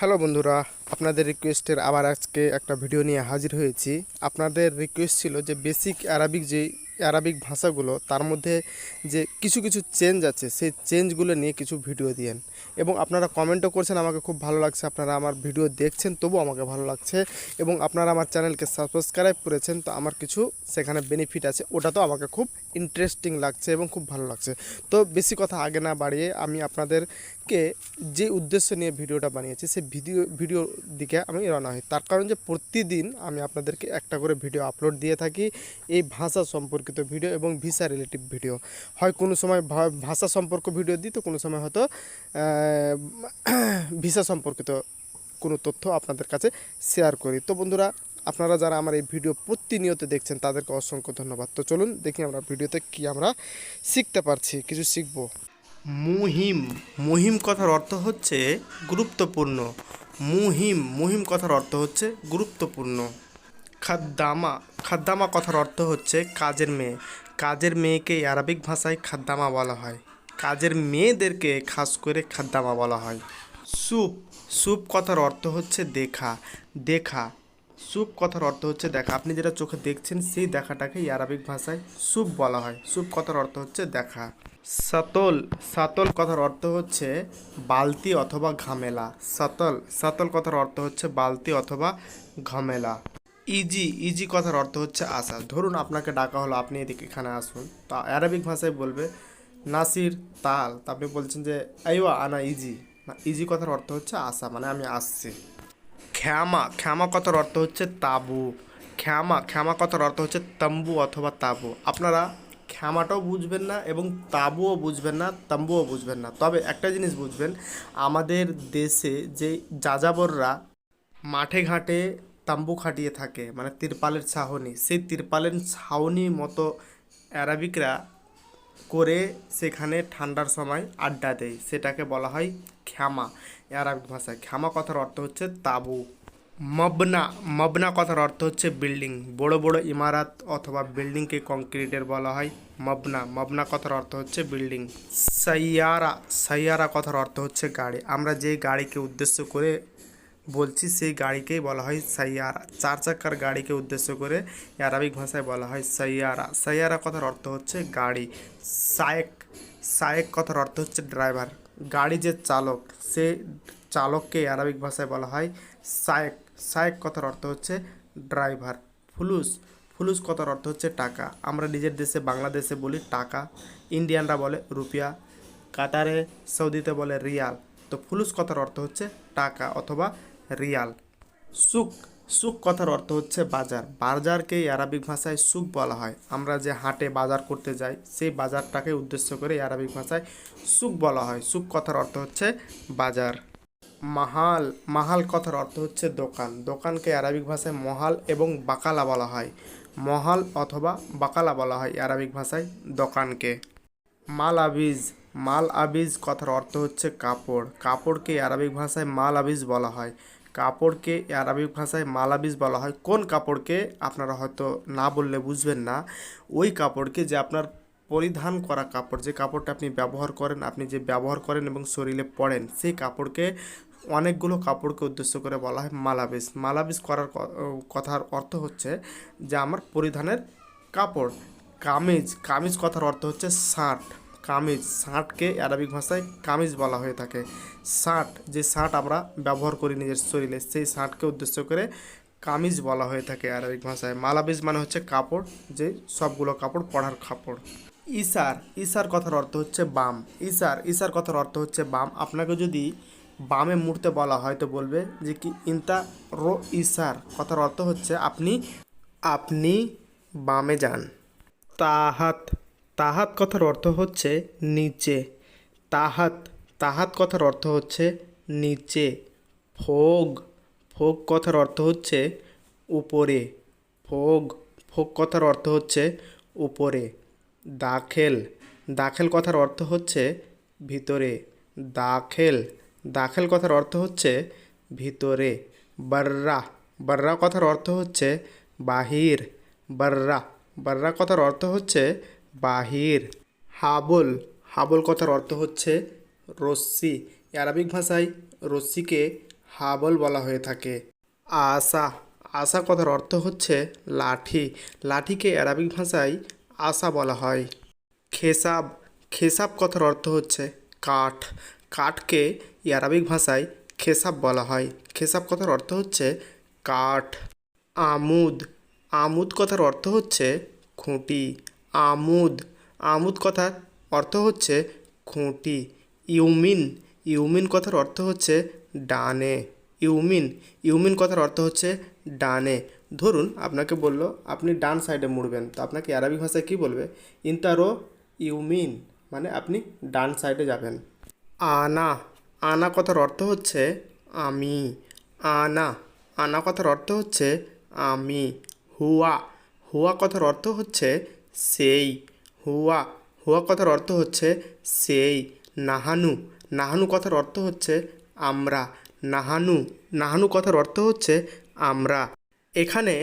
Hello বন্ধুরা, আপনাদের রিকোয়েস্টের আবার আজকে একটা ভিডিও নিয়ে হাজির হয়েছি। আপনাদের রিকোয়েস্ট ছিল যে বেসিক অ্যারাবিক যে অ্যারাবিক ভাষাগুলো, তার মধ্যে যে কিছু কিছু চেঞ্জ আছে, সেই চেঞ্জগুলো নিয়ে কিছু ভিডিও দিয়েন। এবং আপনারা কমেন্টও করছেন, আমাকে খুব ভালো লাগছে, আপনারা আমার ভিডিও দেখছেন তবু আমাকে ভালো লাগছে। এবং আপনারা আমার চ্যানেলকে সাবস্ক্রাইব করেছেন, তো আমার কিছু সেখানে বেনিফিট আছে, ওটা তো আমাকে খুব ইন্টারেস্টিং লাগছে এবং খুব ভালো লাগছে। তো বেশি কথা আগে না বাড়িয়ে আমি আপনাদেরকে যে উদ্দেশ্য নিয়ে ভিডিওটা বানিয়েছি, সেই ভিডিও ভিডিও দিকে আমি রওনা হই। তার কারণ যে প্রতিদিন আমি আপনাদেরকে একটা করে ভিডিও আপলোড দিয়ে থাকি, এই ভাষা সম্পর্কিত ভিডিও এবং ভিসা রিলেটিভ ভিডিও। হয় কোনো সময় ভাষা সম্পর্ক ভিডিও দিই, তো কোনো সময় হয়তো ভিসা সম্পর্কিত কোনো তথ্য আপনাদের কাছে শেয়ার করি। তো বন্ধুরা, আপনারা যারা আমার এই ভিডিও প্রতিনিয়ত দেখছেন, তাদেরকে অসংখ্য ধন্যবাদ। তো চলুন দেখি আমরা ভিডিওতে কি আমরা শিখতে পারছি, কিছু শিখব। মুহিম মুহিম কথার অর্থ হচ্ছে গুরুত্বপূর্ণ। মুহিম মুহিম কথার অর্থ হচ্ছে গুরুত্বপূর্ণ। খাদ্দামা খাদ্দামা কথার অর্থ হচ্ছে কাজের মেয়ে। কাজের মেয়েকে আরবিক ভাষায় খাদ্দামা বলা হয়। কাজের মেয়েদেরকে খাস করে খাদ্দামা বলা হয়। সুপ সুপ কথার অর্থ হচ্ছে দেখা। দেখা সুপ কথার অর্থ হচ্ছে দেখা। আপনি যেটা চোখে দেখছেন, সেই দেখাটাকে আরবিক ভাষায় সুপ বলা হয়। সুপ কথার অর্থ হচ্ছে দেখা। সাতল সাতল কথার অর্থ হচ্ছে বালতি অথবা ঘামেলা। সাতল সাতল কথার অর্থ হচ্ছে বালতি অথবা ঘামেলা। ইজি ইজি কথার অর্থ হচ্ছে আসা। ধরুন আপনাকে ডাকা হলো, আপনি এদিকে এখানে আসুন। তা অ্যারাবিক ভাষায় বলবে নাসির তাল। তা আপনি বলছেন যে আইওয়া আনা ইজি। না, ইজি কথার অর্থ হচ্ছে আসা মানে আমি আসছি। খ্যামা খ্যামা কথার অর্থ হচ্ছে তাবু। খ্যামা খ্যামা কথার অর্থ হচ্ছে তাম্বু অথবা তাবু। আপনারা খ্যামাটাও বুঝবেন না এবং তাবুও বুঝবেন না, তাম্বুও বুঝবেন না। তবে একটা জিনিস বুঝবেন, আমাদের দেশে যে যাযাবররা মাঠে ঘাটে তাম্বু খাটিয়ে থাকে মানে তিরপালের ছাউনি, সেই তিরপালের ছাউনি মতো অ্যারাবিকরা করে সেখানে ঠান্ডার সময় আড্ডা দেয়। সেটাকে বলা হয় খ্যামা আরবিক ভাষায় খ্যামা কথার অর্থ হচ্ছে তাবু। মবনা মবনা কথার অর্থ হচ্ছে বিল্ডিং। বড় বড় ইমারত অথবা বিল্ডিংকে কংক্রিটের বলা হয় মবনা। মবনা কথার অর্থ হচ্ছে বিল্ডিং। সাইয়ারা সাইয়ারা কথার অর্থ হচ্ছে গাড়ি। আমরা যে গাড়িকে উদ্দেশ্য করে বলছি, সেই গাড়িকেই বলা হয় সাইয়ারা। চার চাকার গাড়িকে উদ্দেশ্য করে আরবিক ভাষায় বলা হয় সাইয়ারা। সাইয়ারা কথার অর্থ হচ্ছে গাড়ি। সায়েক সায়েক কথার অর্থ হচ্ছে ড্রাইভার। গাড়ি যে চালক, সে চালককে আরবিক ভাষায় বলা হয় সায়েক। সায়েক কথার অর্থ হচ্ছে ড্রাইভার। ফুলুস ফুলুস কথার অর্থ হচ্ছে টাকা। আমরা নিজের দেশে বাংলাদেশে বলি টাকা। ইন্ডিয়ানরা বলে রুপিয়া। কাতারে, সৌদিতে বলে রিয়াল। তো ফুলুস কথার অর্থ হচ্ছে টাকা অথবা রিয়াল। সুক সুক কথার অর্থ হচ্ছে বাজার। বাজারকেই আরবিক ভাষায় সুক বলা হয়। আমরা যে হাটে বাজার করতে যাই, সেই বাজারটাকে উদ্দেশ্য করে আরবিক ভাষায় সুক বলা হয়। সুক কথার অর্থ হচ্ছে বাজার। মাহাল মাহাল কথার অর্থ হচ্ছে দোকান। দোকানকে আরবিক ভাষায় মহাল এবং বাকালা বলা হয়। মহাল অথবা বাকালা বলা হয় আরবিক ভাষায় দোকানকে। মাল আবিজ মাল আবিজ কথার অর্থ হচ্ছে কাপড়। কাপড়কে আরবিক ভাষায় মাল আবিজ বলা হয়। কাপড়কে আরবিক ভাষায় মাল আবিজ বলা হয়। কোন কাপড়কে? আপনারা হয়তো না বললে বুঝবেন না। ওই কাপড়কে যে আপনার পরিধান করা কাপড়, যে কাপড়টা আপনি ব্যবহার করেন, আপনি যে ব্যবহার করেন এবং শরীরে পরেন সেই কাপড়কে অনেকগুলো কাপড়কে উদ্দেশ্য করে বলা হয় মালাবিস। মালাবিস করার কথার অর্থ হচ্ছে যে আমার পরিধানের কাপড়, কামিজ। কামিজ কথার অর্থ হচ্ছে শার্ট। কামিজ শার্টকে আরবিক ভাষায় কামিজ বলা হয়ে থাকে। শার্ট যে শার্ট আমরা ব্যবহার করি নিজের শরীরে, সেই শার্টকে উদ্দেশ্য করে কামিজ বলা হয়ে থাকে আরবিক ভাষায়। মালাবিজ মানে হচ্ছে কাপড়, যে সবগুলো কাপড় পড়ার কাপড়। ইসার ইসার কথার অর্থ হচ্ছে বাম। ইসার ইসার কথার অর্থ হচ্ছে বাম। আপনাকে যদি বামে মুড়তে বলা হয় তো বলবে যে কি ইন্তা রো ইসার কথার অর্থ হচ্ছে আপনি আপনি বামে যান। তাহাত তাহাত কথার অর্থ হচ্ছে নিচে। তাহাত তাহাত কথার অর্থ হচ্ছে নিচে। ফোগ ফোগ কথার অর্থ হচ্ছে উপরে। ফোগ ফোগ কথার অর্থ হচ্ছে উপরে। দাখেল দাখেল কথার অর্থ হচ্ছে ভিতরে। দাখেল দাখেল কথার অর্থ হচ্ছে ভিতরে। বার্রা বার্রা কথার অর্থ হচ্ছে বাহির। বার্রা বার্রা কথার অর্থ হচ্ছে বাহির। হাবল। হাবল কথার অর্থ হচ্ছে রশ্মি। আরবিক ভাষায় রশ্মিকে হাবল বলা হয়ে থাকে। আশা আশা কথার অর্থ হচ্ছে লাঠি। লাঠিকে আরবিক ভাষায় আশা বলা হয়। খেসাব। খেসাব কথার অর্থ হচ্ছে কাঠ। কাঠকে আরবিক ভাষায় খেসাব বলা হয়। খেসাব কথার অর্থ হচ্ছে কাঠ। আমুদ। আমুদ কথার অর্থ হচ্ছে খুঁটি। আমুদ। আমুদ কথার অর্থ হচ্ছে খুঁটি। ইউমিন। ইউমিন কথার অর্থ হচ্ছে ডানে। ইউমিন। ইউমিন কথার অর্থ হচ্ছে ডানে। ধরুন আপনাকে বলল, আপনি ডান সাইডে মুড়বেন। তো আপনাকে আরবি ভাষায় কী বলবে? ইন্তারো ইউমিন। মানে আপনি ডান সাইডে যাবেন। আনা। আনা কথার অর্থ হচ্ছে আমি। আনা। আনা কথার অর্থ হচ্ছে আমি। হুয়া। হুয়া কথার অর্থ হচ্ছে সেই, হুয়া হুয়া কথার অর্থ হচ্ছে সেই, নাহানু নাহানু কথার অর্থ হচ্ছে আমরা, নাহানু নাহানু কথার অর্থ হচ্ছে আমরা। এখানে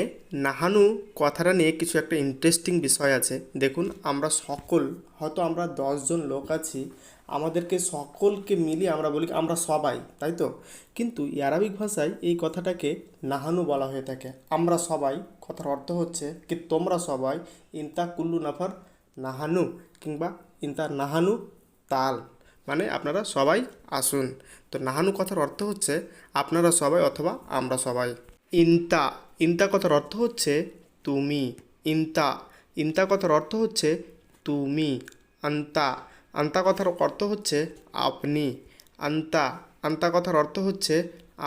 নাহানু কথাটা নিয়ে কিছু একটা ইন্টারেস্টিং বিষয় আছে। দেখুন, আমরা সকল, হয়তো আমরা দশজন লোক আছি আমাদেরকে সকলকে মিলিয়ে আমরা বলি, আমরা সবাই, তাই তো? কিন্তু আরবিক ভাষায় এই কথাটাকে নাহানু বলা হয়ে থাকে। আমরা সবাই, কথার অর্থ হচ্ছে কি তোমরা সবাই ইনতা কুল্লু নাফার নাহানু কিংবা ইনতা নাহানু তাল। মানে আপনারা সবাই আসুন। তো নাহানু কথার অর্থ হচ্ছে আপনারা সবাই অথবা আমরা সবাই। ইনতা ইনতা কথার অর্থ হচ্ছে তুমি। ইনতা ইনতা কথার অর্থ হচ্ছে তুমি। আন্তা আন্তা কথার অর্থ হচ্ছে আপনি। আন্তা আন্তা কথার অর্থ হচ্ছে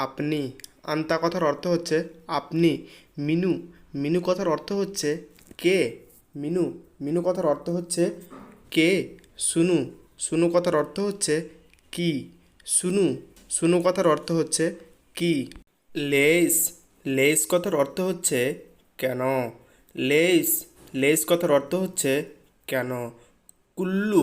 আপনি। আন্তা কথার অর্থ হচ্ছে আপনি। মিনু মিনু কথার অর্থ হচ্ছে কে? মিনু মিনু কথার অর্থ হচ্ছে কে? শুনু শুনু কথার অর্থ হচ্ছে কি? শুনু শুনু কথার অর্থ হচ্ছে কি? লেস লেস কথার অর্থ হচ্ছে কেন? লেস লেস কথার অর্থ হচ্ছে কেন? কুল্লু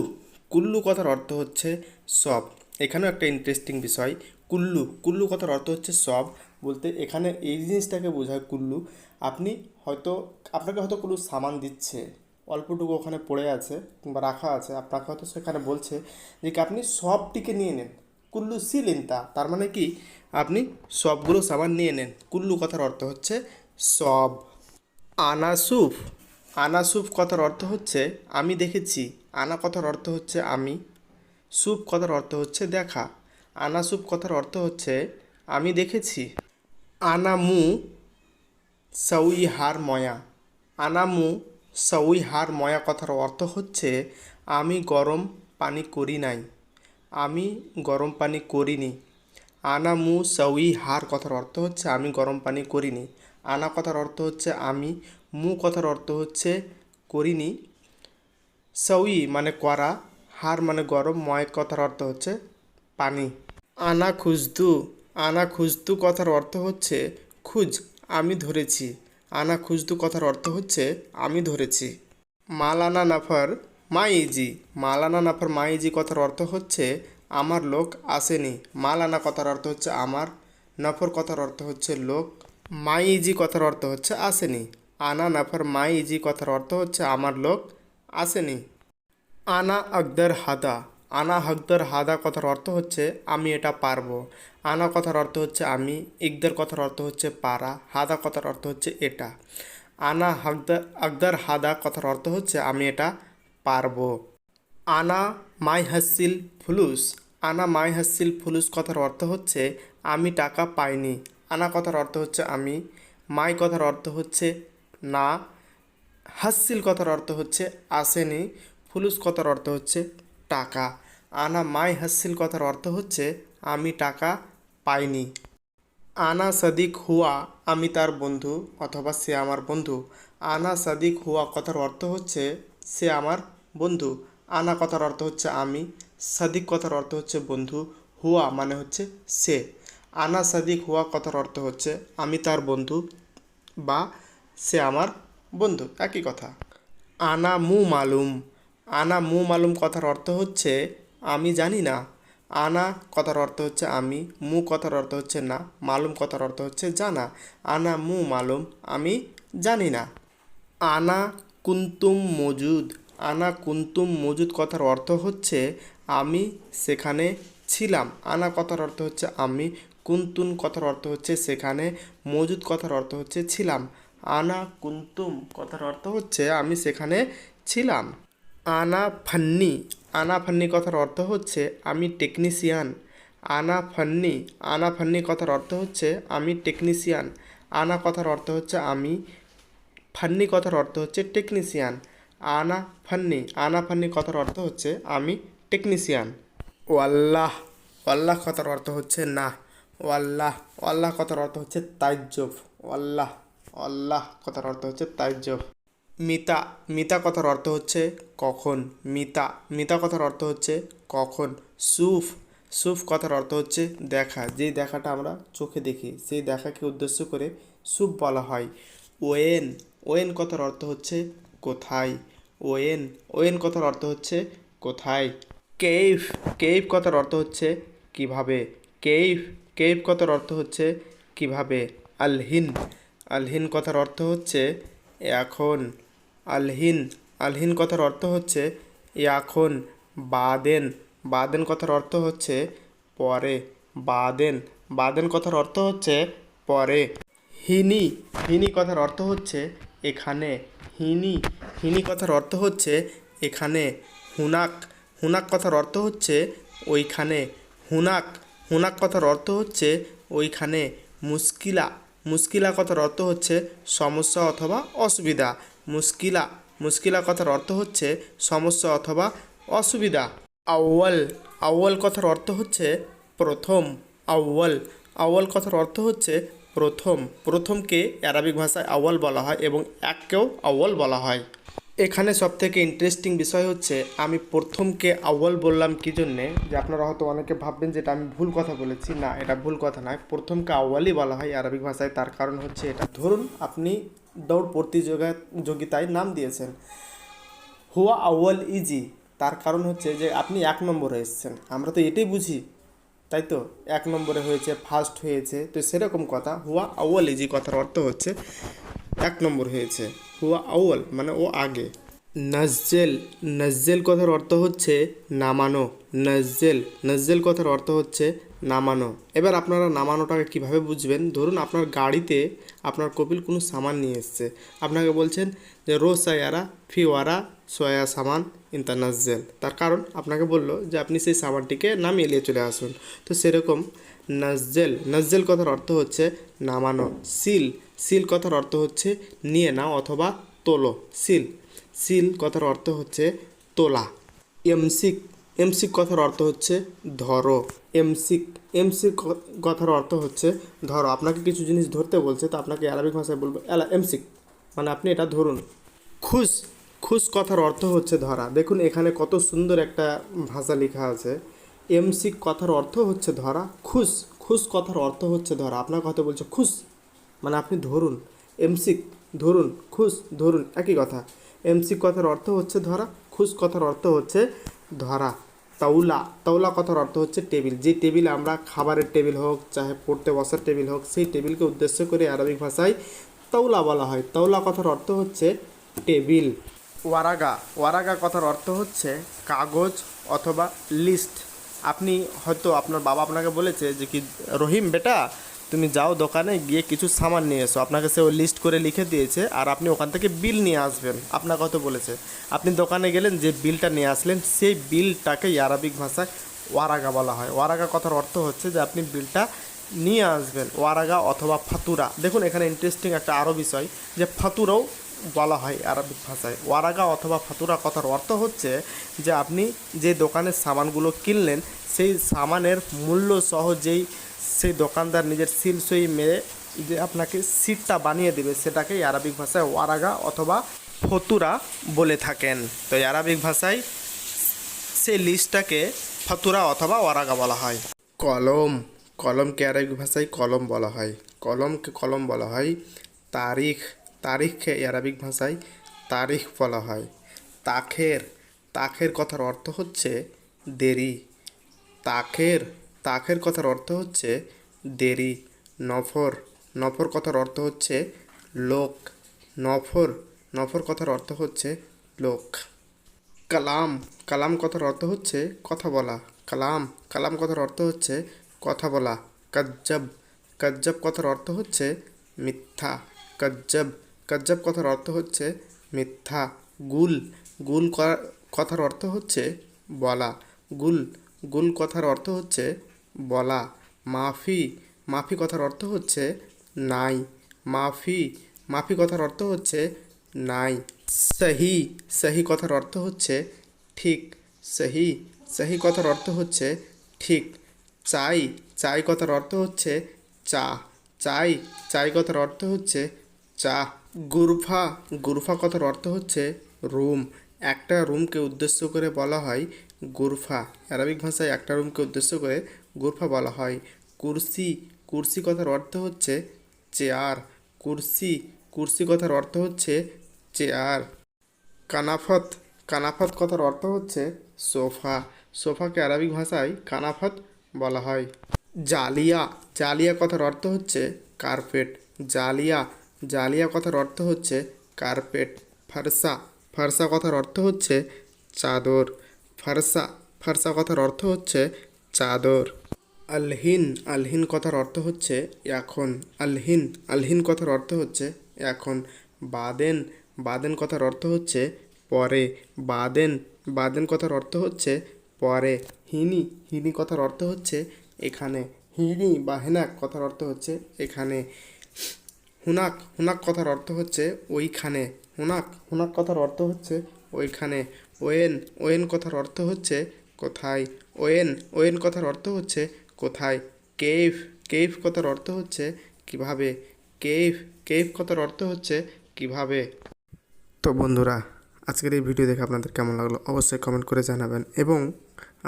কুল্লু কথার অর্থ হচ্ছে সব। এখানেও একটা ইন্টারেস্টিং বিষয়। কুল্লু কুল্লু কথার অর্থ হচ্ছে সব। বলতে এখানে এই জিনিসটাকে বোঝায় কুল্লু। আপনি হয়তো, আপনাকে হয়তো কোনো সামান দিচ্ছে, অল্পটুকু ওখানে পড়ে আছে কিংবা রাখা আছে, আপনাকে হয়তো সেখানে বলছে যে, কি, আপনি সবটিকে নিয়ে নেন। কুল্লু সিলিনতা তার মানে কি? আপনি সবগুলো সামান নিয়ে নেন। কুল্লু কথার অর্থ হচ্ছে সব। আনাসুফ আনাসুফ কথার অর্থ হচ্ছে আমি দেখেছি, আনা কথার অর্থ হচ্ছে আমি, সুপ কথার অর্থ হচ্ছে দেখা, আনা আনাসুপ কথার অর্থ হচ্ছে আমি দেখেছি। আনামু সউই হার ময়া আনামু সউই হার ময়া কথার অর্থ হচ্ছে আমি গরম পানি করি নাই, আমি গরম পানি করিনি। আনা মু সউই হার কথার অর্থ হচ্ছে আমি গরম পানি করিনি, আনা কথার অর্থ হচ্ছে আমি মু কথার অর্থ হচ্ছে করিনি। সউই মানে করা, হার মানে গরম, ময় কথার অর্থ হচ্ছে পানি। আনা খুঁজতু আনা খুঁজতু কথার অর্থ হচ্ছে খুঁজ, আমি ধরেছি। আনা খুঁজতু কথার অর্থ হচ্ছে আমি ধরেছি। মালানা নাফার মাইজি, মালানা নাফার মাইজি কথার অর্থ হচ্ছে আমার লোক আসেনি। মালানা কথার অর্থ হচ্ছে আমার, নফর কথার অর্থ হচ্ছে লোক, মাইজি কথার অর্থ হচ্ছে আসেনি। আনা নাফার মাই ইজি কথার অর্থ হচ্ছে আমার লোক আসেনি। আনা আকদার হাদা। আনা হকদার হাদা কথার অর্থ হচ্ছে আমি এটা পারব। আনা কথার অর্থ হচ্ছে আমি, ইকদার কথার অর্থ হচ্ছে পারা। হাদা কথার অর্থ হচ্ছে এটা। আনা হকদার আকদার হাদা কথার অর্থ হচ্ছে আমি এটা পারব। আনা মাই হাসিল ফুলুস। আনা মাই হাসিল ফুলুস কথার অর্থ হচ্ছে আমি টাকা পাইনি। আনা কথার অর্থ হচ্ছে আমি। মাই কথার অর্থ হচ্ছে না। হাসিল কথার অর্থ হচ্ছে, আসেনি। ফুলুস কথার অর্থ হচ্ছে, টাকা। আনা মাই হাসিল কথার অর্থ হচ্ছে, আমি টাকা পাইনি। আনা সাদিক হুয়া, আমি তার বন্ধু অথবা সে আমার বন্ধু। আনা সাদিক হুয়া কথার অর্থ হচ্ছে, সে আমার বন্ধু। আনা কথার অর্থ হচ্ছে, আমি। সাদিক কথার অর্থ হচ্ছে, বন্ধু। হুয়া মানে হচ্ছে, সে। আনা সাদিক হুয়া কথার অর্থ হচ্ছে, আমি তার বন্ধু বা সে আমার বন্ধু। একই কথা। আনা মু মালুম। আনা মু মালুম কথার অর্থ হচ্ছে আমি জানি না। আনা কথার অর্থ হচ্ছে আমি। মু কথার অর্থ হচ্ছে না। মালুম কথার অর্থ হচ্ছে জানা। আনা মু মালুম। আমি জানি না। আনা কুন্তুম মজুদ। আনা কুন্তুম মজুদ কথার অর্থ হচ্ছে আমি সেখানে ছিলাম। আনা কথার অর্থ হচ্ছে আমি। কুন্তুন কথার অর্থ হচ্ছে সেখানে। মজুদ কথার অর্থ হচ্ছে ছিলাম। আনা কুন্তুম, কথার অর্থ হচ্ছে আমি সেখানে ছিলাম। আনা ফান্নি আনা ফান্নি কথার অর্থ হচ্ছে আমি টেকনিশিয়ান আনা ফান্নি আনা ফান্নি কথার অর্থ হচ্ছে আমি টেকনিশিয়ান আনা কথার অর্থ হচ্ছে আমি, ফান্নি কথার অর্থ হচ্ছে টেকনিশিয়ান আনা ফান্নি আনা ফান্নি কথার অর্থ হচ্ছে আমি টেকনিশিয়ান ওয়াল্লাহ ওয়াল্লাহ কথার অর্থ হচ্ছে না। ওয়াল্লাহ ওয়াল্লাহ কথার অর্থ হচ্ছে তাইজ্জব ওয়াল্লাহ। আল্লাহ কথার অর্থ হচ্ছে তাইজ্জব মিতা মিতা কথার অর্থ হচ্ছে কখন। মিতা মিতা কথার অর্থ হচ্ছে কখন। সুফ সুফ কথার অর্থ হচ্ছে দেখা। যেই দেখাটা আমরা চোখে দেখি, সেই দেখাকে উদ্দেশ্য করে সুফ বলা হয়। ওয়েন ওয়েন কথার অর্থ হচ্ছে কোথায়। ওয়েন ওয়েন কথার অর্থ হচ্ছে কোথায়। কেইফ কেইফ কথার অর্থ হচ্ছে কীভাবে। কেইফ কেইফ কথার অর্থ হচ্ছে কীভাবে। আলহিন আলহিন কথার অর্থ হচ্ছে এখন আলহিন আলহিন কথার অর্থ হচ্ছে এখন বাদেন। বাদেন কথার অর্থ হচ্ছে পরে। বাদেন বাদেন কথার অর্থ হচ্ছে পরে। হিনি হিনি কথার অর্থ হচ্ছে এখানে। হিনি হিনি কথার অর্থ হচ্ছে এখানে। হুনাক হুনাক কথার অর্থ হচ্ছে ওইখানে। হুনাক হুনাক কথার অর্থ হচ্ছে ওইখানে। মুশকিলা মুশকিলা কথার অর্থ হচ্ছে সমস্যা অথবা অসুবিধা। মুশকিলা মুশকিলা কথার অর্থ হচ্ছে সমস্যা অথবা অসুবিধা। আউয়াল আউয়াল কথার অর্থ হচ্ছে প্রথম। আউয়াল আউয়াল কথার অর্থ হচ্ছে প্রথম। প্রথমকে অ্যারাবিক ভাষায় আউয়াল বলা হয় এবং এককেও আউয়াল বলা হয়। এখানে সবথেকে ইন্টারেস্টিং বিষয় হচ্ছে, আমি প্রথমকে আউয়াল বললাম কি জন্যে, যে আপনারা হয়তো অনেকে ভাববেন যে এটা আমি ভুল কথা বলেছি। না, এটা ভুল কথা নয়। প্রথমকে আউয়ালই বলা হয় আরবিক ভাষায়। তার কারণ হচ্ছে এটা। ধরুন, আপনি দৌড় প্রতিযোগিতায় নাম দিয়েছেন। হুয়া আউয়াল ইজি তার কারণ হচ্ছে যে আপনি এক নম্বরে এসেছেন। আমরা তো এটাই বুঝি। তাই তো? এক নম্বরে হয়েছে ফার্স্ট হয়েছে। তো সেরকম কথা। হুয়া আউয়াল ইজি কথার অর্থ হচ্ছে, এক নম্বর হয়েছে। হুয়া আউয়াল মানে ও আগে। নজ্জেল নজ্জেল কথার অর্থ হচ্ছে নামানো। নজ্জেল নজ্জেল কথার অর্থ হচ্ছে নামানো। এবার আপনারা নামানোটাকে কীভাবে বুঝবেন? ধরুন আপনার গাড়িতে আপনার কপিল কোনো সামান নিয়ে এসছে। আপনাকে বলছেন যে রোজ সায়ারা ফিওয়ারা সয়া সামান ইন্তা নজ্জেল। তার কারণ আপনাকে বলল যে, আপনি সেই সামানটিকে নামিয়ে নিয়ে চলে আসুন। তো সেরকম নজ্জেল নজ্জেল কথার অর্থ হচ্ছে নামানো। সিল সিল কথার অর্থ হচ্ছে নিয়ে নাও অথবা তোলো। সিল। সিল কথার অর্থ হচ্ছে তোলা। এমসিক। এমসিক কথার অর্থ হচ্ছে ধরো। এমসিক। এমসিক কথার অর্থ হচ্ছে ধরো। আপনাকে কিছু জিনিস ধরতে বলছে, তো আপনাকে আরবিক ভাষায় বলব। এলা, এমসিক। মানে আপনি এটা ধরুন। খুশ খুশ কথার অর্থ হচ্ছে ধরা। দেখুন, এখানে কত সুন্দর একটা ভাষা লেখা আছে। এমসিক কথার অর্থ হচ্ছে ধরা। খুশ খুশ কথার অর্থ হচ্ছে ধরা। আপনার কথা বলছে খুশ মানে আপনি ধরুন এমসিক ধরুন, খুশ, ধরুন, একই কথা। এমসিক কথার অর্থ হচ্ছে ধরা, খুশ কথার অর্থ হচ্ছে ধরা। তাউলা তাউলা কথার অর্থ হচ্ছে টেবিল। যে টেবিল আমরা খাবারের টেবিল হোক, চাহে পড়তে বসার টেবিল হোক, সেই টেবিলকে উদ্দেশ্য করে আরবিক ভাষায় তাউলা বলা হয়। তাউলা কথার অর্থ হচ্ছে টেবিল। ওয়ারাগা ওয়ারাগা কথার অর্থ হচ্ছে কাগজ অথবা লিস্ট। আপনি হয়তো আপনার বাবা আপনাকে বলেছে যে কি, রহিম বেটা তুমি যাও দোকানে, গিয়ে কিছু সামান নিয়ে এসো। আপনাকে সে লিস্ট করে লিখে দিয়েছে আর আপনি ওখান থেকে বিল নিয়ে আসবেন। আপনাকে হয়তো বলেছে। আপনি দোকানে গেলেন, যে বিলটা নিয়ে আসলেন, সেই বিলটাকে আরবিক ভাষায় ওয়ারাগা বলা হয়। ওয়ারাগা কথার অর্থ হচ্ছে যে আপনি বিলটা নিয়ে আসবেন, ওয়ারাগা অথবা ফাতুরা। দেখুন, এখানে ইন্টারেস্টিং একটা আরও বিষয় যে ফাতুরাও বলা হয় আরবিক ভাষায়। ওয়ারাগা অথবা ফাতুরা কথার অর্থ হচ্ছে যে আপনি যে দোকানের সামানগুলো কিনলেন, সেই সামানের মূল্য সহ যেই সেই দোকানদার নিজের সিল সই মেরে যে আপনাকে সিটটা বানিয়ে দেবে সেটাকে আরবিক ভাষায় ওয়ারাগা অথবা ফতুরা বলে থাকেন। তো আরবিক ভাষায় সেই লিস্টটাকে ফতুরা অথবা ওয়ারাগা বলা হয়। কলম কলমকে আরবিক ভাষায় কলম বলা হয়। কলমকে কলম বলা হয়, তারিখ, তারিখকে আরবিক ভাষায় তারিখ বলা হয়। তাখের তাখের কথার অর্থ হচ্ছে দেরি। তাখের তাখের কথার অর্থ হচ্ছে দেরি, নফর। নফর কথার অর্থ হচ্ছে লোক। নফর নফর কথার অর্থ হচ্ছে লোক। কালাম কালাম কথার অর্থ হচ্ছে কথা বলা। কালাম কালাম কথার অর্থ হচ্ছে কথা বলা। কজ্জব কজ্জব কথার অর্থ হচ্ছে মিথ্যা। কজ্জব কজ্জব কথার অর্থ হচ্ছে মিথ্যা। গুল গুল কথার অর্থ হচ্ছে বলা। গুল গুল কথার অর্থ হচ্ছে বলা। মাফি মাফি কথার অর্থ হচ্ছে নাই। মাফি মাফি কথার অর্থ হচ্ছে নাই। সহি সহি কথার অর্থ হচ্ছে ঠিক। সহি সহি কথার অর্থ হচ্ছে ঠিক। চাই চাই কথার অর্থ হচ্ছে চা। চাই চাই কথার অর্থ হচ্ছে চা। গুরফা গুরফা কথার অর্থ হচ্ছে রুম। একটা রুমকে উদ্দেশ্য করে বলা হয় গুরফা। আরবিক ভাষায় একটা রুমকে উদ্দেশ্য করে গুরফা বলা হয়। কুরসি কুরসি কথার অর্থ হচ্ছে চেয়ার। কুরসি কুরসি কথার অর্থ হচ্ছে চেয়ার। কানাফত কানাফত কথার অর্থ হচ্ছে সোফা। সোফাকে আরবিক ভাষায় কানাফত বলা হয়। জালিয়া জালিয়া কথার অর্থ হচ্ছে কার্পেট। জালিয়া জালিয়া কথার অর্থ হচ্ছে কার্পেট। ফারসা ফারসা কথার অর্থ হচ্ছে চাদর। ফারসা ফারসা কথার অর্থ হচ্ছে চাদর। আলহিন আলহিন কথার অর্থ হচ্ছে এখন আলহিন আলহিন কথার অর্থ হচ্ছে এখন বাদেন বাদেন কথার অর্থ হচ্ছে পরে বাদেন বাদেন কথার অর্থ হচ্ছে পরে হিনি হিনি কথার অর্থ হচ্ছে এখানে হিনি বা হেনাক কথার অর্থ হচ্ছে এখানে হুনাক হুনাক কথার অর্থ হচ্ছে ওইখানে হুনাক হুনাক কথার অর্থ হচ্ছে ওইখানে ওয়েন ওয়েন কথার অর্থ হচ্ছে কোথায় ওয়েন ওয়েন কথার অর্থ হচ্ছে কোথায়? কেভ কেভ কথার অর্থ হচ্ছে কীভাবে? কেভ কেভ কথার অর্থ হচ্ছে কীভাবে? তো বন্ধুরা, আজকের এই ভিডিও দেখে আপনাদের কেমন লাগল অবশ্যই কমেন্ট করে জানাবেন এবং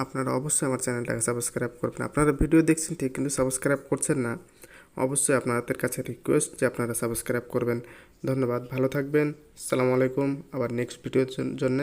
আপনারা অবশ্যই আমার চ্যানেলটাকে সাবস্ক্রাইব করবেন। আপনারা ভিডিও দেখছেন ঠিক, কিন্তু সাবস্ক্রাইব করছেন না, অবশ্যই আপনাদের কাছে রিকোয়েস্ট যে আপনারা সাবস্ক্রাইব করবেন। ধন্যবাদ, ভালো থাকবেন, সালামু আলাইকুম, আবার নেক্সট ভিডিওর জন্য।